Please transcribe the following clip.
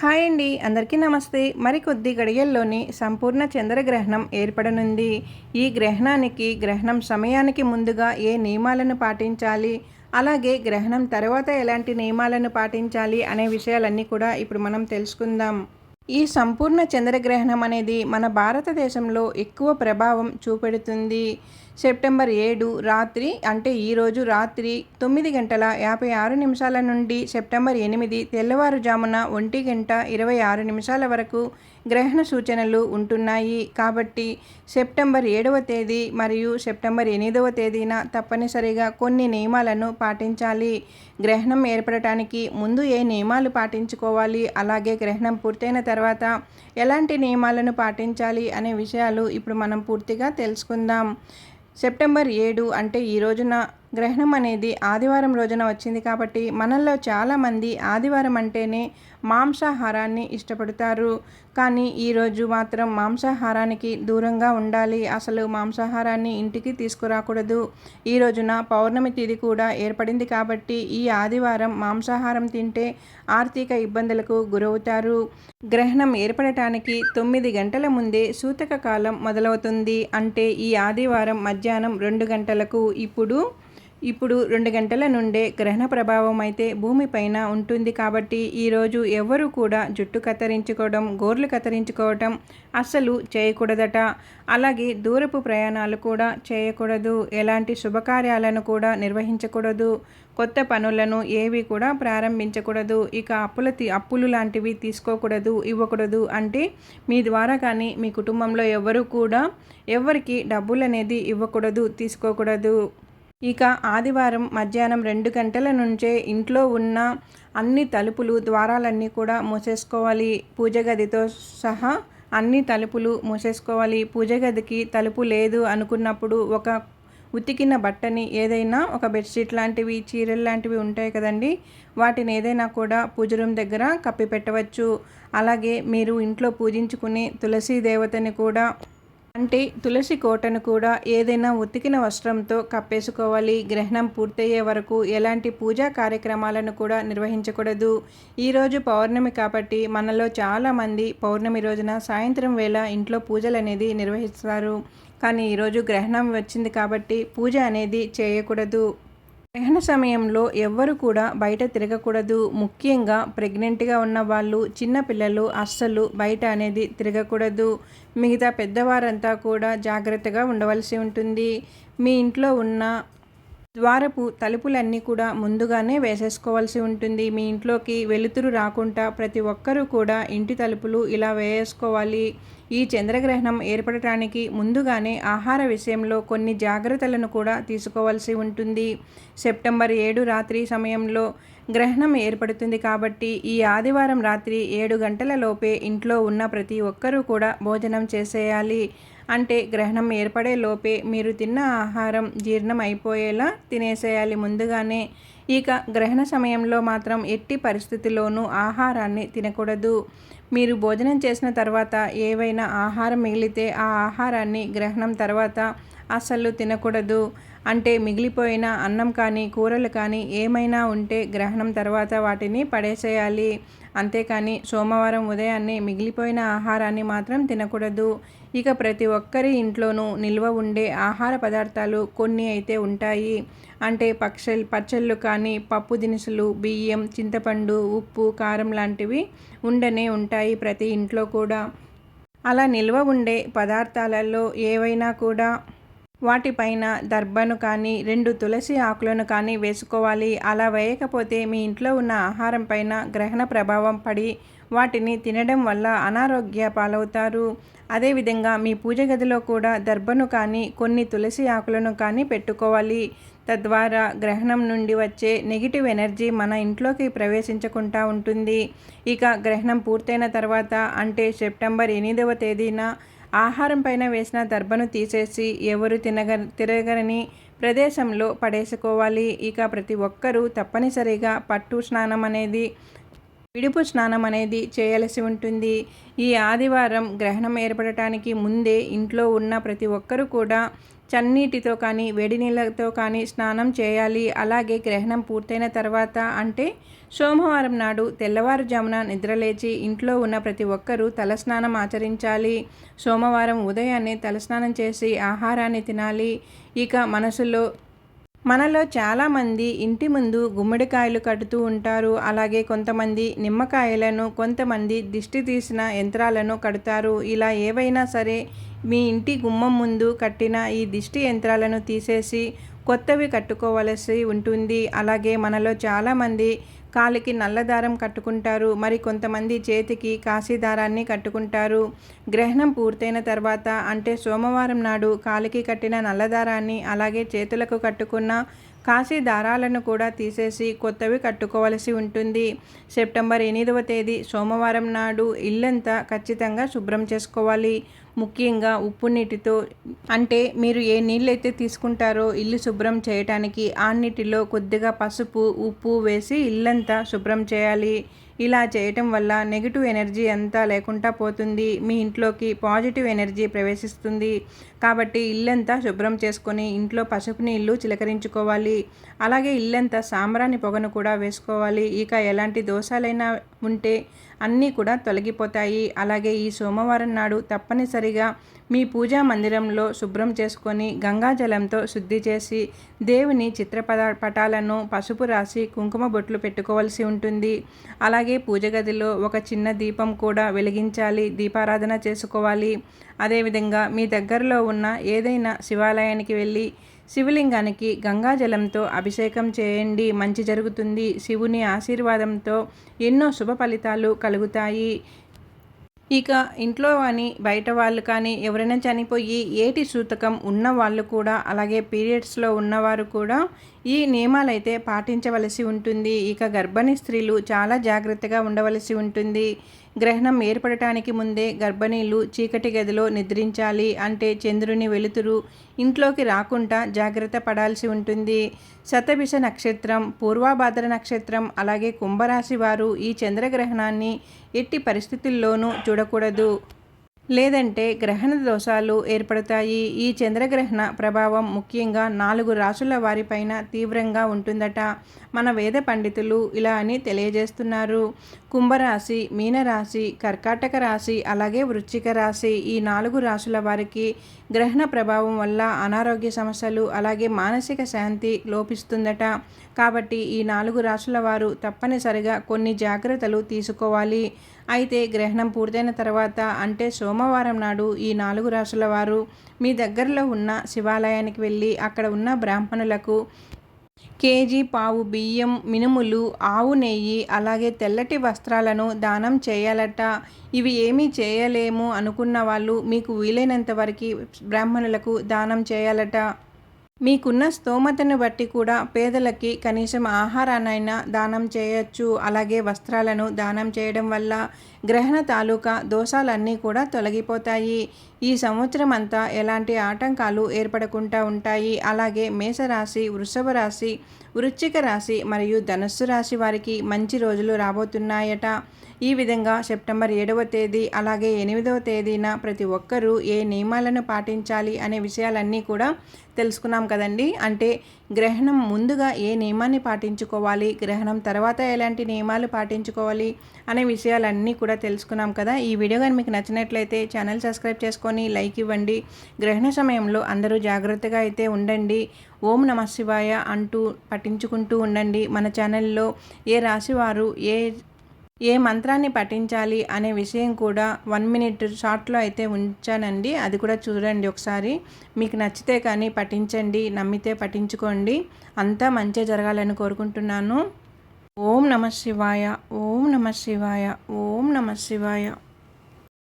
Hi అండి అందరికీ నమస్తే. మరికొద్ది గడియల్లోనే సంపూర్ణ చంద్రగ్రహణం ఏర్పడనుంది. ఈ గ్రహణానికి గ్రహణం సమయానికి ముందుగా ఏ నియమాలను పాటించాలి? అలాగే గ్రహణం తర్వాత ఎలాంటి నియమాలను పాటించాలి? అనే విషయాలన్నీ కూడా ఇప్పుడు మనం తెలుసుకుందాం. ఈ సంపూర్ణ చంద్రగ్రహణం అనేది మన భారతదేశంలో ఎక్కువ ప్రభావం చూపెడుతుంది. సెప్టెంబర్ ఏడు రాత్రి అంటే ఈరోజు రాత్రి తొమ్మిది గంటల యాభై ఆరు నిమిషాల నుండి సెప్టెంబర్ ఎనిమిది తెల్లవారుజామున ఒంటి గంట ఇరవై ఆరు నిమిషాల వరకు గ్రహణ సూచనలు ఉంటున్నాయి. కాబట్టి సెప్టెంబర్ ఏడవ తేదీ మరియు సెప్టెంబర్ ఎనిమిదవ తేదీన తప్పనిసరిగా కొన్ని నియమాలను పాటించాలి. గ్రహణం ఏర్పడటానికి ముందు ఏ నియమాలు పాటించుకోవాలి? అలాగే గ్రహణం పూర్తయిన తర్వాత ఎలాంటి నియమాలను పాటించాలి అనే విషయాలు ఇప్పుడు మనం పూర్తిగా తెలుసుకుందాం. సెప్టెంబర్ ఏడు అంటే ఈ రోజున గ్రహణం అనేది ఆదివారం రోజున వచ్చింది కాబట్టి మనల్లో చాలామంది ఆదివారం అంటేనే మాంసాహారాన్ని ఇష్టపడతారు. కానీ ఈరోజు మాత్రం మాంసాహారానికి దూరంగా ఉండాలి. అసలు మాంసాహారాన్ని ఇంటికి తీసుకురాకూడదు. ఈ రోజున పౌర్ణమి తిథి కూడా ఏర్పడింది కాబట్టి ఈ ఆదివారం మాంసాహారం తింటే ఆర్థిక ఇబ్బందులకు గురవుతారు. గ్రహణం ఏర్పడటానికి తొమ్మిది గంటల ముందే సూతక కాలం మొదలవుతుంది. అంటే ఈ ఆదివారం మధ్యాహ్నం రెండు గంటలకు. ఇప్పుడు ఇప్పుడు రెండు గంటల నుండే గ్రహణ ప్రభావం అయితే భూమిపైన ఉంటుంది కాబట్టి ఈరోజు ఎవరు కూడా జుట్టు కత్తిరించుకోవడం గోర్లు కత్తిరించుకోవటం అస్సలు చేయకూడదట. అలాగే దూరపు ప్రయాణాలు కూడా చేయకూడదు. ఎలాంటి శుభకార్యాలను కూడా నిర్వహించకూడదు. కొత్త పనులను ఏవి కూడా ప్రారంభించకూడదు. ఇక అప్పుల అప్పులు లాంటివి తీసుకోకూడదు ఇవ్వకూడదు అంటే మీ ద్వారా కానీ మీ కుటుంబంలో ఎవరు కూడా ఎవరికి డబ్బులు అనేది ఇవ్వకూడదు తీసుకోకూడదు. ఇక ఆదివారం మధ్యాహ్నం రెండు గంటల నుంచే ఇంట్లో ఉన్న అన్ని తలుపులు ద్వారాలన్నీ కూడా మూసేసుకోవాలి. పూజ గదితో సహా అన్ని తలుపులు మూసేసుకోవాలి. పూజ గదికి తలుపు లేదు అనుకున్నప్పుడు ఒక ఉతికిన బట్టని ఏదైనా ఒక బెడ్షీట్ లాంటివి చీరలు లాంటివి ఉంటాయి కదండి వాటిని ఏదైనా కూడా పూజ రూమ్ దగ్గర కప్పి పెట్టవచ్చు. అలాగే మీరు ఇంట్లో పూజించుకునే తులసీ దేవతని కూడా అంటే తులసి కోటను కూడా ఏదైనా ఉతికిన వస్త్రంతో కప్పేసుకోవాలి. గ్రహణం పూర్తయ్యే వరకు ఎలాంటి పూజా కార్యక్రమాలను కూడా నిర్వహించకూడదు. ఈరోజు పౌర్ణమి కాబట్టి మనలో చాలామంది పౌర్ణమి రోజున సాయంత్రం వేళ ఇంట్లో పూజలు అనేది నిర్వహిస్తారు. కానీ ఈరోజు గ్రహణం వచ్చింది కాబట్టి పూజ అనేది చేయకూడదు. గ్రహణ సమయంలో ఎవ్వరు కూడా బయట తిరగకూడదు. ముఖ్యంగా ప్రెగ్నెంట్గా ఉన్న వాళ్ళు చిన్నపిల్లలు అస్సలు బయట అనేది తిరగకూడదు. మిగతా పెద్దవారంతా కూడా జాగ్రత్తగా ఉండవలసి ఉంటుంది. మీ ఇంట్లో ఉన్న ద్వారపు తలుపులన్నీ కూడా ముందుగానే వేసేసుకోవాల్సి ఉంటుంది. మీ ఇంట్లోకి వెలుతురు రాకుండా ప్రతి ఒక్కరూ కూడా ఇంటి తలుపులు ఇలా వేసుకోవాలి. ఈ చంద్రగ్రహణం ఏర్పడటానికి ముందుగానే ఆహార విషయంలో కొన్ని జాగ్రత్తలను కూడా తీసుకోవాల్సి ఉంటుంది. సెప్టెంబర్ ఏడు రాత్రి సమయంలో గ్రహణం ఏర్పడుతుంది కాబట్టి ఈ ఆదివారం రాత్రి ఏడు గంటల లోపే ఇంట్లో ఉన్న ప్రతి ఒక్కరూ కూడా భోజనం చేసేయాలి. అంటే గ్రహణం ఏర్పడే లోపే మీరు తిన్న ఆహారం జీర్ణం అయిపోయేలా తినేసేయాలి ముందుగానే. ఇక గ్రహణ సమయంలో మాత్రం ఎట్టి పరిస్థితిలోనూ ఆహారాన్ని తినకూడదు. మీరు భోజనం చేసిన తర్వాత ఏవైనా ఆహారం మిగిలితే ఆ ఆహారాన్ని గ్రహణం తర్వాత అస్సలు తినకూడదు. అంటే మిగిలిపోయిన అన్నం కానీ కూరలు కానీ ఏమైనా ఉంటే గ్రహణం తర్వాత వాటిని పడేసేయాలి. అంతేకాని సోమవారం ఉదయాన్నే మిగిలిపోయిన ఆహారాన్ని మాత్రం తినకూడదు. ఇక ప్రతి ఒక్కరి ఇంట్లోనూ నిల్వ ఉండే ఆహార పదార్థాలు కొన్ని అయితే ఉంటాయి. అంటే పక్షల్ పచ్చళ్ళు కానీ పప్పు దినుసులు బియ్యం చింతపండు ఉప్పు కారం లాంటివి ఉండనే ఉంటాయి ప్రతి ఇంట్లో కూడా. అలా నిల్వ ఉండే పదార్థాలలో ఏవైనా కూడా వాటిపైన దర్భను కానీ రెండు తులసి ఆకులను కానీ వేసుకోవాలి. అలా వేయకపోతే మీ ఇంట్లో ఉన్న ఆహారం పైన గ్రహణ ప్రభావం పడి వాటిని తినడం వల్ల అనారోగ్య పాలవుతారు. అదేవిధంగా మీ పూజ గదిలో కూడా దర్భను కానీ కొన్ని తులసి ఆకులను కానీ పెట్టుకోవాలి. తద్వారా గ్రహణం నుండి వచ్చే నెగిటివ్ ఎనర్జీ మన ఇంట్లోకి ప్రవేశించకుండా ఉంటుంది. ఇక గ్రహణం పూర్తయిన తర్వాత అంటే సెప్టెంబర్ ఎనిమిదవ తేదీన ఆహారం పైన వేసిన దర్భను తీసేసి ఎవరు తినగ తిరగని ప్రదేశంలో పడేసుకోవాలి. ఇక ప్రతి ఒక్కరూ తప్పనిసరిగా పట్టు స్నానం అనేది విడుపు స్నానం అనేది చేయాల్సి ఉంటుంది. ఈ ఆదివారం గ్రహణం ఏర్పడటానికి ముందే ఇంట్లో ఉన్న ప్రతి ఒక్కరూ కూడా చన్నీటితో కానీ వేడి నీళ్ళతో కానీ స్నానం చేయాలి. అలాగే గ్రహణం పూర్తయిన తర్వాత అంటే సోమవారం నాడు తెల్లవారుజామున నిద్రలేచి ఇంట్లో ఉన్న ప్రతి ఒక్కరూ తలస్నానం ఆచరించాలి. సోమవారం ఉదయాన్నే తలస్నానం చేసి ఆహారాన్ని తినాలి. ఇక మనసులో మనలో చాలామంది ఇంటి ముందు గుమ్మడికాయలు కడుతూ ఉంటారు. అలాగే కొంతమంది నిమ్మకాయలను కొంతమంది దిష్టి తీసిన యంత్రాలను కడతారు. ఇలా ఏవైనా సరే మీ ఇంటి గుమ్మం ముందు కట్టిన ఈ దిష్టి యంత్రాలను తీసేసి కొత్తవి కట్టుకోవలసి ఉంటుంది. అలాగే మనలో చాలామంది కాలికి నల్లదారం కట్టుకుంటారు. మరి కొంతమంది చేతికి కాశీదారాన్ని కట్టుకుంటారు. గ్రహణం పూర్తయిన తర్వాత అంటే సోమవారం నాడు కాలికి కట్టిన నల్లదారాన్ని అలాగే చేతులకు కట్టుకున్న కాశీ దారాలను కూడా తీసేసి కొత్తవి కట్టుకోవలసి ఉంటుంది. సెప్టెంబర్ ఎనిమిదవ తేదీ సోమవారం నాడు ఇల్లంతా ఖచ్చితంగా శుభ్రం చేసుకోవాలి. ముఖ్యంగా ఉప్పు నీటితో అంటే మీరు ఏ నీళ్ళైతే తీసుకుంటారో ఇల్లు శుభ్రం చేయటానికి ఆ నీటిలో కొద్దిగా పసుపు ఉప్పు వేసి ఇల్లంతా శుభ్రం చేయాలి. ఇలా చేయటం వల్ల నెగిటివ్ ఎనర్జీ అంతా లేకుండా పోతుంది. మీ ఇంట్లోకి పాజిటివ్ ఎనర్జీ ప్రవేశిస్తుంది. కాబట్టి ఇల్లంతా శుభ్రం చేసుకొని ఇంట్లో పసుపు నీళ్ళు చిలకరించుకోవాలి. అలాగే ఇల్లంతా సాంబ్రాణి పొగను కూడా వేసుకోవాలి. ఇక ఎలాంటి దోషాలైనా ఉంటే అన్నీ కూడా తొలగిపోతాయి. అలాగే ఈ సోమవారం నాడు తప్పనిసరిగా మీ పూజా మందిరంలో శుభ్రం చేసుకొని గంగాజలంతో శుద్ధి చేసి దేవుని చిత్రపద పటాలను పసుపు రాసి కుంకుమ బొట్లు పెట్టుకోవాల్సి ఉంటుంది. అలాగే పూజ గదిలో ఒక చిన్న దీపం కూడా వెలిగించాలి. దీపారాధన చేసుకోవాలి. అదేవిధంగా మీ దగ్గరలో ఉన్న ఏదైనా శివాలయానికి వెళ్ళి శివలింగానికి గంగాజలంతో అభిషేకం చేయండి మంచి జరుగుతుంది. శివుని ఆశీర్వాదంతో ఎన్నో శుభ ఫలితాలు కలుగుతాయి. ఇక ఇంట్లో కానీ బయట వాళ్ళు కానీ ఎవరైనా చనిపోయి ఏటి సూతకం ఉన్న వాళ్ళు కూడా అలాగే పీరియడ్స్లో ఉన్నవారు కూడా ఈ నియమాలైతే పాటించవలసి ఉంటుంది. ఇక గర్భిణీ స్త్రీలు చాలా జాగ్రత్తగా ఉండవలసి ఉంటుంది. గ్రహణం ఏర్పడటానికి ముందే గర్భిణీలు చీకటి గదిలో నిద్రించాలి అంటే చంద్రుని వెలుతురు ఇంట్లోకి రాకుండా జాగ్రత్త పడాల్సి ఉంటుంది. శతభిష నక్షత్రం పూర్వాభాద్ర నక్షత్రం అలాగే కుంభరాశి వారు ఈ చంద్రగ్రహణాన్ని ఎట్టి పరిస్థితుల్లోనూ చూడకూడదు. లేదంటే గ్రహణ దోషాలు ఏర్పడతాయి. ఈ చంద్రగ్రహణ ప్రభావం ముఖ్యంగా నాలుగు రాసుల వారిపైన తీవ్రంగా ఉంటుందట. మన వేద పండితులు ఇలా అని తెలియజేస్తున్నారు. కుంభరాశి మీనరాశి కర్కాటక రాశి అలాగే వృశ్చిక రాశి ఈ నాలుగు రాశుల వారికి గ్రహణ ప్రభావం వల్ల అనారోగ్య సమస్యలు అలాగే మానసిక శాంతి లోపిస్తుందట. కాబట్టి ఈ నాలుగు రాసుల వారు తప్పనిసరిగా కొన్ని జాగ్రత్తలు తీసుకోవాలి. అయితే గ్రహణం పూర్తయిన తర్వాత అంటే సోమవారం నాడు ఈ నాలుగు రాసుల వారు మీ దగ్గరలో ఉన్న శివాలయానికి వెళ్ళి అక్కడ ఉన్న బ్రాహ్మణులకు కేజీ పావు బియ్యం మినుములు ఆవు నెయ్యి అలాగే తెల్లటి వస్త్రాలను దానం చేయాలట. ఇవి ఏమీ చేయలేము అనుకున్న వాళ్ళు మీకు వీలైనంత వరకు బ్రాహ్మణులకు దానం చేయాలట. మీకున్న స్తోమతను బట్టి కూడా పేదలకి కనీసం ఆహారాన్నైనా దానం చేయొచ్చు. అలాగే వస్త్రాలను దానం చేయడం వల్ల గ్రహణ తాలూకా దోషాలన్నీ కూడా తొలగిపోతాయి. ఈ సంవత్సరం అంతా ఎలాంటి ఆటంకాలు ఏర్పడకుండా ఉంటాయి. అలాగే మేషరాశి వృషభ రాశి వృశ్చిక రాశి మరియు ధనస్సు రాశి వారికి మంచి రోజులు రాబోతున్నాయట. ఈ విధంగా సెప్టెంబర్ ఏడవ తేదీ అలాగే ఎనిమిదవ తేదీన ప్రతి ఒక్కరూ ఏ నియమాలను పాటించాలి అనే విషయాలన్నీ కూడా తెలుసుకున్నాం కదండి. అంటే గ్రహణం ముందుగా ఏ నియమాన్ని పాటించుకోవాలి గ్రహణం తర్వాత ఎలాంటి నియమాలు పాటించుకోవాలి అనే విషయాలన్నీ కూడా తెలుసుకున్నాం కదా. ఈ వీడియో కానీ మీకు నచ్చినట్లయితే ఛానల్ సబ్స్క్రైబ్ చేసుకొని లైక్ ఇవ్వండి. గ్రహణ సమయంలో అందరూ జాగ్రత్తగా అయితే ఉండండి. ఓం నమ శివాయ అంటూ పఠించుకుంటూ ఉండండి. మన ఛానల్లో ఏ రాశివారు ఏ ఏ మంత్రాన్ని పఠించాలి అనే విషయం కూడా వన్ మినిట్ షార్ట్లో అయితే ఉంచానండి. అది కూడా చూడండి ఒకసారి. మీకు నచ్చితే కానీ పఠించండి నమ్మితే పఠించుకోండి. అంతా మంచిగా జరగాలని కోరుకుంటున్నాను. ఓం నమ శివాయ ఓం నమ శివాయ ఓం నమ శివాయ.